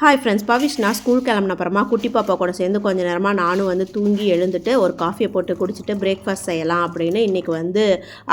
Hi friends Pavish நான் school கிளம்புன அப்புறமா குட்டி பாப்பா கூட சேர்ந்து கொஞ்சம் நேரமாக நானும் வந்து தூங்கி எழுந்துட்டு ஒரு காஃபியை போட்டு குடிச்சிட்டு பிரேக்ஃபாஸ்ட் செய்யலாம் அப்படின்னு இன்றைக்கி வந்து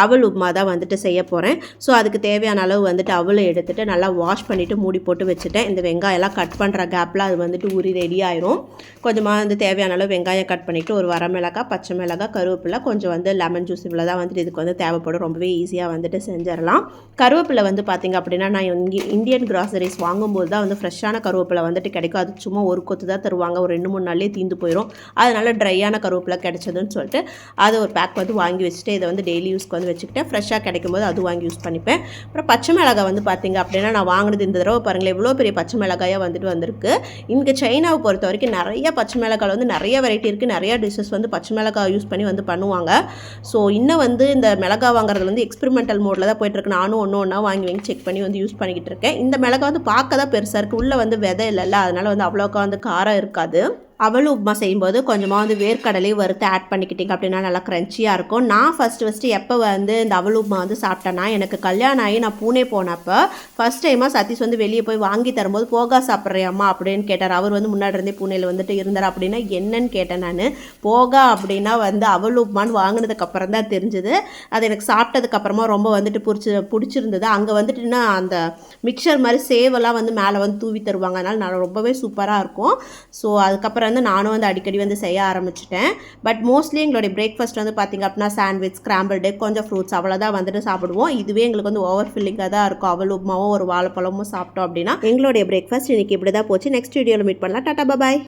அவல் உப்புமா தான் வந்துட்டு செய்ய போகிறேன் ஸோ அதுக்கு தேவையான அளவு வந்துட்டு அவளை எடுத்துகிட்டு நல்லா வாஷ் பண்ணிவிட்டு மூடி போட்டு வச்சுட்டேன். இந்த வெங்காயம்லாம் கட் பண்ணுற கேப்பில் அது வந்துட்டு உரி ரெடி ஆயிரும். கொஞ்சமாக வந்து தேவையான அளவு வெங்காயம் கட் பண்ணிவிட்டு ஒரு வரமிளகாய் பச்சை மிளகாய் கருவேப்பிலை கொஞ்சம் வந்து லெமன் ஜூஸ் இவ்வளோ தான் வந்துட்டு இதுக்கு வந்து தேவைப்படும். ரொம்பவே ஈஸியாக வந்துட்டு செஞ்சிடலாம். கருவேப்பிலை வந்து பார்த்திங்க அப்படின்னா நான் இங்கே இந்தியன் கிராசரிஸ் வாங்கும்போது தான் வந்து ஃப்ரெஷ்ஷான கருவேப்பிலை வந்துட்டு கிடைக்கும் அது சும்மா ஒரு கொத்து தான் தருவாங்க. ஒரு ரெண்டு மூணு நாள்லேயே தீந்து போயிடும் அதனால ட்ரையான கருவேப்பிலை கிடைச்சதுன்னு சொல்லிட்டு அதை ஒரு பேக் வந்து வாங்கி வச்சுட்டு இதை வந்து டெய்லி யூஸ்க்கு வந்து வச்சுக்கிட்டேன். ஃப்ரெஷ்ஷாக கிடைக்கும் போது அது வாங்கி யூஸ் பண்ணிப்பேன். அப்புறம் பச்சை மிளகாய் வந்து பார்த்திங்க அப்படின்னா நான் வாங்கினது இந்த தடவை பாருங்களேன். எவ்வளோ பெரிய பச்சை மிளகாயாக வந்துட்டு வந்திருக்கு. இங்கே சைனாவை பொறுத்த வரைக்கும் நிறைய பச்சை மிளகாய் வந்து நிறைய வெரைட்டி இருக்குது நிறைய டிஷ்ஷஸ் வந்து பச்சை மிளகாய் யூஸ் பண்ணி வந்து பண்ணுவாங்க. ஸோ இன்னும் வந்து இந்த மிளகாய் வாங்குறது வந்து எக்ஸ்பெரிமெண்டல் மோடில் தான் போயிட்டுருக்கு நானும் ஒன்று ஒன்றா வாங்கி வாங்கி செக் பண்ணி வந்து யூஸ் பண்ணிக்கிட்டு இருக்கேன். இந்த மிளகாய் வந்து பார்க்க தான் பெருசாக இருக்குது உள்ளே வந்து விதை இல்லைல்ல அதனால வந்து அவ்வளோக்கா வந்து காரம் இருக்காது. அவல் உப்புமா செய்யும்போது கொஞ்சமாக வந்து வேர்க்கடலையும் வறுத்து ஆட் பண்ணிக்கிட்டீங்க அப்படின்னா நல்லா க்ரன்ச்சியாக இருக்கும். நான் ஃபஸ்ட்டு ஃபஸ்ட்டு எப்போ வந்து இந்த அவல் உப்புமா வந்து சாப்பிட்டேன்னா எனக்கு கல்யாணம் ஆகி நான் பூனே போனப்போ ஃபஸ்ட் டைமாக சதீஷ் வந்து வெளியே போய் வாங்கி தரும்போது போகா சாப்பிட்றியாம்மா? அப்படின்னு கேட்டார். அவர் வந்து முன்னாடி இருந்தே பூனேயில் வந்துட்டு இருந்தார் அப்படின்னா என்னன்னு கேட்டேன் நான். போகா அப்படின்னா வந்து அவல் உப்புமான்னு வாங்கினதுக்கப்புறம் தான் தெரிஞ்சுது. அது எனக்கு சாப்பிட்டதுக்கப்புறமா ரொம்ப வந்துட்டு பிடிச்சி பிடிச்சிருந்தது. அங்கே வந்துட்டுன்னா அந்த மிக்சர் மாதிரி சேவெல்லாம் வந்து மேலே வந்து தூவி தருவாங்க. அதனால் நான் ரொம்பவே சூப்பராக இருக்கும். ஸோ அதுக்கப்புறம் வந்து நானும் வந்து அடிக்கடி வந்து செய்ய ஆரம்பிச்சிட்டேன். பட் மோஸ்ட்லி எங்களுடைய பிரேக்ஃபாஸ்ட் வந்து பார்த்திங்க அப்படின்னா சாண்ட்விச் ஸ்க்ராம்பிள்டு கொஞ்சம் ஃப்ரூட்ஸ் அவ்வளோதான் வந்துட்டு சாப்பிடுவோம். இதுவே எங்களுக்கு வந்து ஓவர் ஃபில்லிங்காக தான் இருக்கும். அவள் உப்புமாவும் ஒரு வாழைப்பழமும் சாப்பிட்டோம் அப்படின்னா எங்களுடைய பிரேக்ஃபாஸ்ட் இன்னைக்கு இப்படி தான் போச்சு நெக்ஸ்ட் வீடியோவில் மீட் பண்ணலாம். டாட்டா பாய்